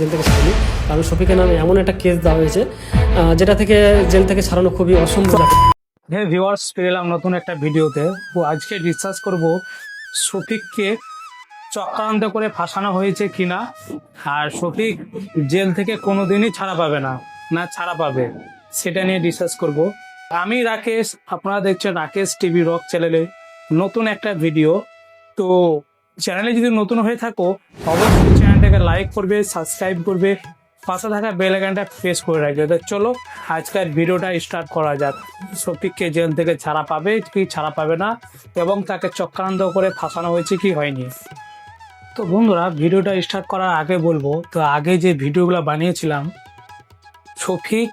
Jail থেকে ছাড়েনি। কারণ শফিকের নামে এমন একটা কেস দেওয়া হয়েছে যেটা থেকে জেল থেকে ছাড়ানো খুবই অসম্ভব হ্যাঁ ভিউয়ার্স ফিরে এলাম নতুন একটা ভিডিওতে। তো আজকে ডিসকাস করব শফিককে চক্রান্ত করে ফাঁসানো হয়েছে কিনা, আর শফিক জেল থেকে কোনোদিনই ছাড়া পাবে না না ছাড়া পাবে, সেটা নিয়ে ডিসকাস করব। আমি রাকেশ, আপনারা দেখছেন রাকেশ টিভি রক চ্যানেলে নতুন একটা ভিডিও। তো চ্যানেলে যদি নতুন হয়ে থাকো, অবশ্যই চ্যানেলটাকে লাইক করবে সাবস্ক্রাইব করবে, পাশে থাকা বেল আইকনটা প্রেস করে রাখবে। তো চলো, আজকের ভিডিওটা স্টার্ট করা যাক। সফিককে জেল থেকে ছাড়া পাবে কি ছাড়া পাবে না, এবং তাকে চক্রান্ত করে ফাঁসানো হয়েছে কি হয়নি। তো বন্ধুরা ভিডিওটা স্টার্ট করার আগে বলব, তো আগে যে ভিডিওগুলো বানিয়েছিলাম শফিক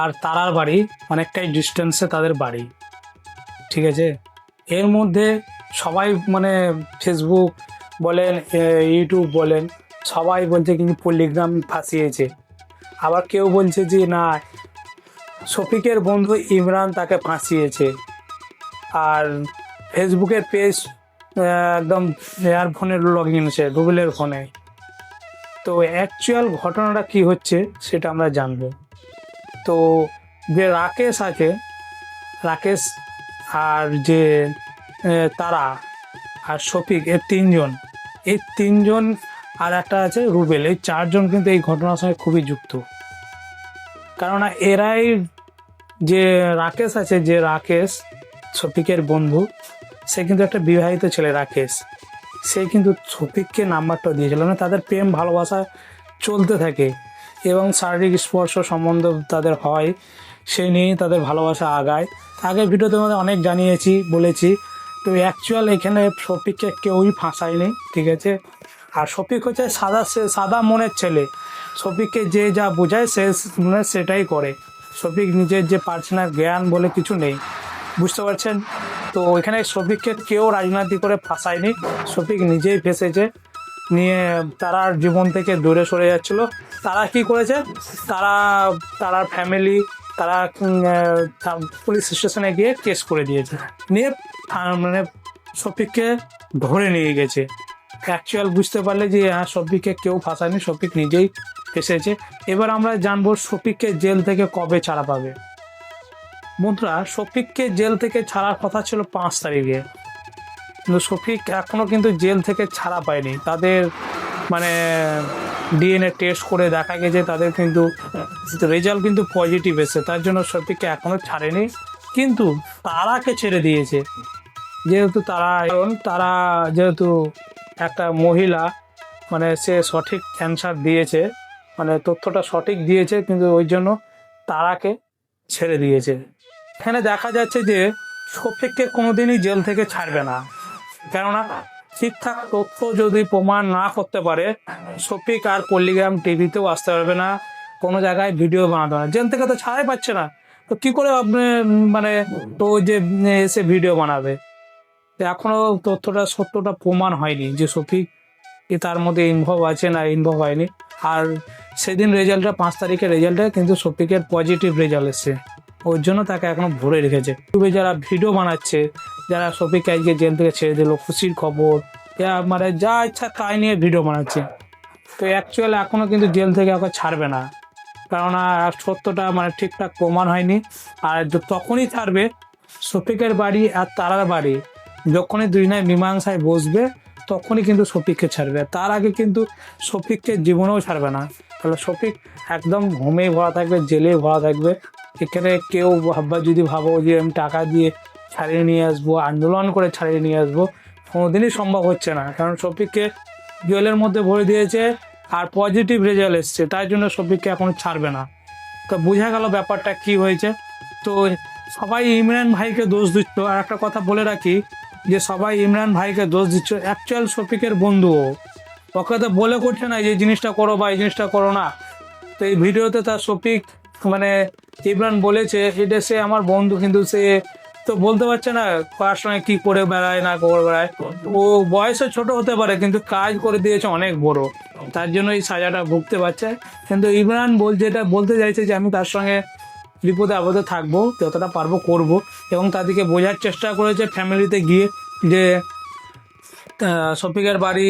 আর তারার বাড়ি অনেকটাই ডিস্টেন্সে তাদের বাড়ি। ঠিক আছে? এর মধ্যে সবাই মানে ফেসবুক বলেন ইউটিউব বলেন, সবাই বলছে কিন্তু পল্লিগ্রাম ফাঁসিয়েছে। আবার কেউ বলছে যে না, শফিকের বন্ধু ইমরান তাকে ফাঁসিয়েছে। আর ফেসবুকের পেজ একদম এয়ার ফোনের লগ ইন আছে গুগলের ফোনে তো অ্যাকচুয়াল ঘটনাটা কি হচ্ছে সেটা আমরা জানব। তো যে রাকেশ আছে, রাকেশ আর যে তারা আর শফিক এর তিনজন। এই তিনজন আর একটা আছে রুবেল। এই চারজন কিন্তু এই ঘটনার সঙ্গে খুবই যুক্ত। কেননা এরাই যে রাকেশ আছে, যে রাকেশ, শফিকের বন্ধু, সে কিন্তু একটা বিবাহিত ছেলে রাকেশ। সে কিন্তু শফিককে নাম্বারটা দিয়েছিল। মানে তাদের প্রেম, ভালোবাসা চলতে থাকে এবং শারীরিক স্পর্শ সম্বন্ধ তাদের হয়। সেই নিয়েই তাদের ভালোবাসা আগায়। আগের ভিডিওতে আমাদের অনেক জানিয়েছি, বলেছি। তো অ্যাকচুয়াল এখানে শফিককে কেউই ফাঁসায়নি, ঠিক আছে? আর শফিক হচ্ছে সাদা সাদা মনের ছেলে। শফিককে যে যা বোঝায় সে মানে সেটাই করে। শফিক নিজের যে পার্সোনাল জ্ঞান বলে কিছু নেই। বুঝতে পারছেন? তো এখানে শফিককে কেউ রাজনীতি করে ফাঁসায়নি। শফিক নিজেই ফেসেছে। নিয়ে তারার জীবন থেকে দূরে সরে যাচ্ছিল। তারা কি করেছে? তারা তারার ফ্যামিলি তারা পুলিশ স্টেশনে গিয়ে কেস করে দিয়েছে। নিয়ে মানে শফিককে ধরে নিয়ে গেছে। অ্যাকচুয়াল বুঝতে পারলে যে হ্যাঁ শফিককে কেউ ফাঁসায়নি শফিক নিজেই ফেসেছে। এবার আমরা জানব শফিককে জেল থেকে কবে ছাড়া পাবে। বন্ধুরা শফিককে জেল থেকে ছাড়ার কথা ছিল পাঁচ তারিখে। কিন্তু শফিক এখনও কিন্তু জেল থেকে ছাড়া পায়নি। তাদের মানে ডিএনএ টেস্ট করে দেখা গেছে, তাদের কিন্তু রেজাল্ট কিন্তু পজিটিভ এসেছে। তার জন্য শফিককে এখনও ছাড়েনি। কিন্তু তারাকে ছেড়ে দিয়েছে। যেহেতু তারা কারণ, তারা যেহেতু একটা মহিলা মানে সে সঠিক অ্যান্সার দিয়েছে মানে তথ্যটা সঠিক দিয়েছে, কিন্তু ওই জন্য তারাকে ছেড়ে দিয়েছে। এখানে দেখা যাচ্ছে যে শফিককে কোনোদিনই জেল থেকে ছাড়বে না। কেননা ঠিকঠাক তথ্য যদি প্রমাণ না করতে পারে, শফিক আর পল্লিগ্রাম টিভিতেও আসতে পারবে না, কোনো জায়গায় ভিডিও বানাতে পারে জেল থেকে তো ছাড়াই পাচ্ছে না। তো কি করে আপনি মানে তো যে এসে ভিডিও বানাবে? তো এখনও তথ্যটা, সত্যটা প্রমাণ হয়নি যে শফিক কি তার মধ্যে ইনভলভ আছে না ইনভলভ হয়নি। আর সেদিন রেজাল্টটা পাঁচ তারিখের রেজাল্টে কিন্তু শফিকের পজিটিভ রেজাল্ট এসছে। ওর জন্য তাকে এখনও ভরে রেখেছে। ইউটিউবে যারা ভিডিও বানাচ্ছে যারা শফিক আজকে জেল থেকে ছেড়ে দিল, খুশির খবর যা মানে যা ইচ্ছা তাই নিয়ে ভিডিও বানাচ্ছে। তো অ্যাকচুয়াল এখনও কিন্তু জেল থেকে ওকে ছাড়বে না। কেননা সত্যটা মানে ঠিকঠাক প্রমাণ হয়নি। আর তখনই ছাড়বে শফিকের বাড়ি আর তারার বাড়ি। যখনই দুই নয় মীমাংসায় বসবে, তখনই কিন্তু শফিককে ছাড়বে। তার আগে কিন্তু শফিককে জীবনেও ছাড়বে না। তাহলে শফিক একদম হোমেই ভরা থাকবে, জেলেই ভরা থাকবে। এখানে কেউ ভাববা, যদি ভাবো যে আমি টাকা দিয়ে ছাড়িয়ে নিয়ে আসব, আন্দোলন করে ছাড়িয়ে নিয়ে আসব, কোনোদিনই সম্ভব হচ্ছে না। কারণ শফিককে জেলের মধ্যে ভরে দিয়েছে আর পজিটিভ রেজাল্ট এসছে, তাই জন্য শফিককে এখন ছাড়বে না। তো বোঝা গেল ব্যাপারটা কি হয়েছে। তো সবাই ইমরান ভাইকে দোষ দিচ্ছ। আর একটা কথা বলে রাখি যে, সবাই ইমরান ভাইকে দোষ দিচ্ছ। অ্যাকচুয়াল শফিকের বন্ধু ও। ওকে তো বলে করছে না যে জিনিসটা করো বা এই জিনিসটা করো না। তো এই ভিডিওতে তার শফিক মানে ইমরান বলেছে, এটা সে আমার বন্ধু, কিন্তু সে তো বলতে পারছে না কার সঙ্গে কি করে বেড়ায়, না করে বেড়ায়। ও বয়সে ছোট হতে পারে, কিন্তু কাজ করে দিয়েছে অনেক বড়। তার জন্য এই সাজাটা ভুগতে পারছে। কিন্তু ইমরান বল, যেটা বলতে চাইছে যে আমি তার সঙ্গে বিপদে আপদে থাকব, যতটা পারব করব। এবং তাদেরকে বোঝার চেষ্টা করেছে ফ্যামিলিতে গিয়ে যে শফিকের বাড়ি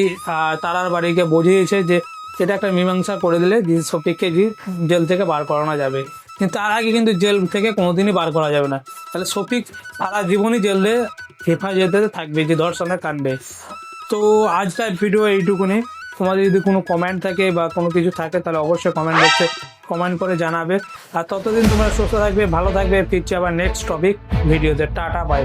তারার বাড়িকে বুঝিয়েছে যে, এটা একটা মীমাংসা করে দিলে যে শফিককে জেল থেকে বার করানো যাবে। কিন্তু তার আগে কিন্তু জেল থেকে কোনোদিনই বার করা যাবে না। তাহলে শফিক সারা জীবনই জেলে হেফাজতে থাকবে, যে ধর্ষণের কাণ্ডে তো আজকের ভিডিও এইটুকুনি। তোমাদের যদি কোনো কমেন্ট থাকে বা কোনো কিছু থাকে, তাহলে অবশ্যই কমেন্ট বক্সে কমেন্ট করে জানাবে। আর ততদিন তোমরা সুস্থ থাকবে, ভালো থাকবে। ফিরছি আবার নেক্সট টপিক ভিডিওতে টাটা বাই